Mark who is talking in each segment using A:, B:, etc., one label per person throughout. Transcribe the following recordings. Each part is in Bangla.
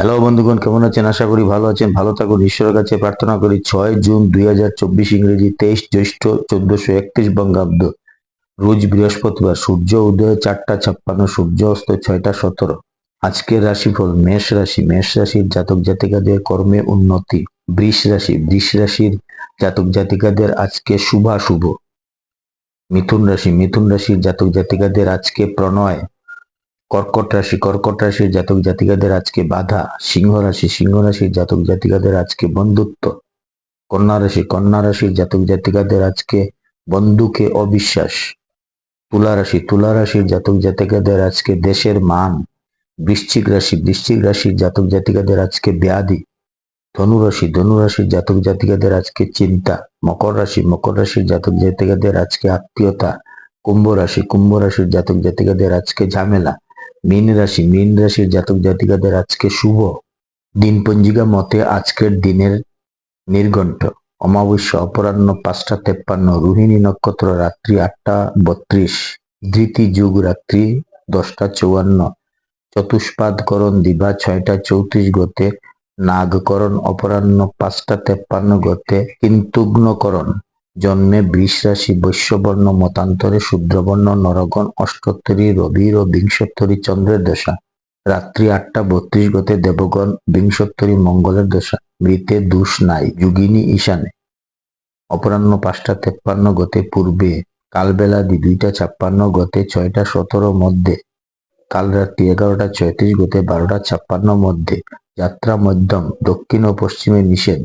A: হ্যালো বন্ধুগণ, কেমন আছেন? আশা করি ভালো আছেন। ভালো থাকুন। ঈশ্বরের কাছে প্রার্থনা করি, ছয় জুন দুই হাজার চব্বিশ ইংরেজি তেইশ জ্যৈষ্ঠ চোদ্দশো একত্রিশ বঙ্গাব্দ। রোজ বৃহস্পতিবার, সূর্য উদয়, চারটা ছাপ্পান্ন, সূর্য অস্ত ছয়টা সতেরো। আজকের রাশিফল, মেষ রাশি। মেষ রাশির জাতক জাতিকাদের কর্মে উন্নতি। বৃষ রাশি। বৃষ রাশির জাতক জাতিকাদের আজকে শুভাশুভ। মিথুন রাশি। মিথুন রাশির জাতক জাতিকাদের আজকে প্রণয়। কর্কট রাশি, কর্কট রাশির জাতক জাতিকাদের আজকে বাধা, সিংহ রাশি, সিংহ রাশির জাতক জাতিকাদের আজকে বন্ধুত্ব, কন্যা রাশি, কন্যা রাশির জাতক জাতিকাদের আজকে বন্ধুকে অবিশ্বাস, তুলা রাশি, তুলা রাশির জাতক জাতিকাদের আজকে দেশের মান, বৃশ্চিক রাশি, বৃশ্চিক রাশির জাতক জাতিকাদের আজকে ব্যাধি, ধনু রাশি, ধনু রাশির জাতক জাতিকাদের আজকে চিন্তা, মকর রাশি, মকর রাশির জাতক জাতিকাদের আজকে আত্মীয়তা, কুম্ভ রাশি, কুম্ভ রাশির জাতক জাতিকাদের আজকে ঝামেলা মীন রাশি, মীন রাশির জাতক জাতিকাদের আজকে শুভ দিন পঞ্জিকা মতে আজকের দিনের নির্ঘণ্ট। অমাবস্যা, অপরাহ্ন পাঁচটা তেপ্পান্ন, রোহিণী নক্ষত্র রাত্রি আটটা বত্রিশ, ধৃতি যুগ রাত্রি দশটা চৌয়ান্ন চতুষ্পাদকরণ দিবা ছয়টা চৌত্রিশ গতে, নাগকরণ, অপরাহ্ন পাঁচটা তেপ্পান্ন গতে কিন্তুগ্নকরণ জন্মে বৃষ রাশি বৈশ্যবর্ণ মতান্তরে শূদ্রবর্ণ নরগণ অষ্টোত্তরী রবির ও বিংশোত্তরী চন্দ্রের দশা। রাত্রি আটটা বত্রিশ গতে দেবগণ বিংশোত্তরী মঙ্গলের দশা। মৃতে দুষ নাই, যুগিনী ঈশানে। অপরাহ্ন পাঁচটা তেপ্পান্ন গতে পূর্বে, কালবেলা দি দুইটা ছাপ্পান্ন গতে ছয়টা সতেরো মধ্যে কাল রাত্রি এগারোটা ছয়ত্রিশ গতে বারোটা ছাপ্পান্ন মধ্যে। যাত্রা মধ্যম, দক্ষিণ ও পশ্চিমে নিষেধ।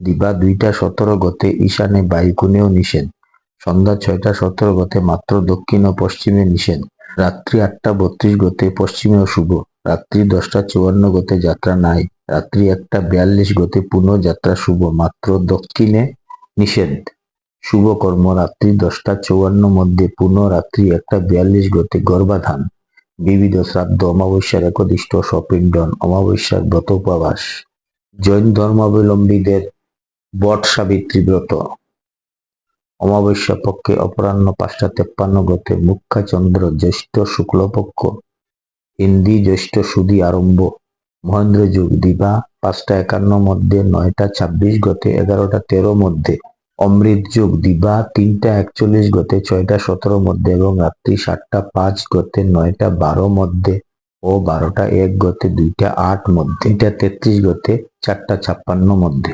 A: দিবা দুইটা সতেরো গতে ঈশানে বায়ুকোণেও নিষেধ। সন্ধ্যা ছয়টা সতেরো গতে মাত্র দক্ষিণ ও পশ্চিমে নিষেধ। রাত্রি আটটা বত্রিশ গতে পশ্চিমেও শুভ। রাত্রি দশটা চুয়ান্ন গতে যাত্রা নাই। রাত্রি একটা বিয়াল্লিশ গতে পুনঃ যাত্রা শুভ। মাত্র দক্ষিণে নিষেধ। শুভ কর্ম রাত্রি দশটা চৌয়ান্ন মধ্যে পুনঃ রাত্রি একটা বিয়াল্লিশ গতে গর্ভাধান। বিবিধ শ্রাদ্ধ অমাবস্যার একদিষ্ট সপিণ্ডন অমাবস্যার ব্রত উপবাস। জৈন ধর্মাবলম্বীদের বট সাবিত্রী ব্রত। অমাবস্যা পক্ষে অপরাহ্ন পাঁচটা তেপ্পান্ন গতে মুখ্যা চন্দ্র জ্যেষ্ঠ শুক্লপক্ষ হিন্দি জ্যৈষ্ঠ সুদি আরম্ভ, মহেন্দ্র যুগ, দিবা পাঁচটা একান্ন মধ্যে, নয়টা ছাব্বিশ গতে এগারোটা তেরো মধ্যে, অমৃত যুগ, দিবা তিনটা একচল্লিশ গতে ছয়টা সতেরো মধ্যে এবং রাত্রি সাতটা পাঁচ গতে নয়টা বারো মধ্যে ও বারোটা এক গতে দুইটা আট মধ্যে, তিনটা তেত্রিশ গতে চারটা ছাপ্পান্ন মধ্যে।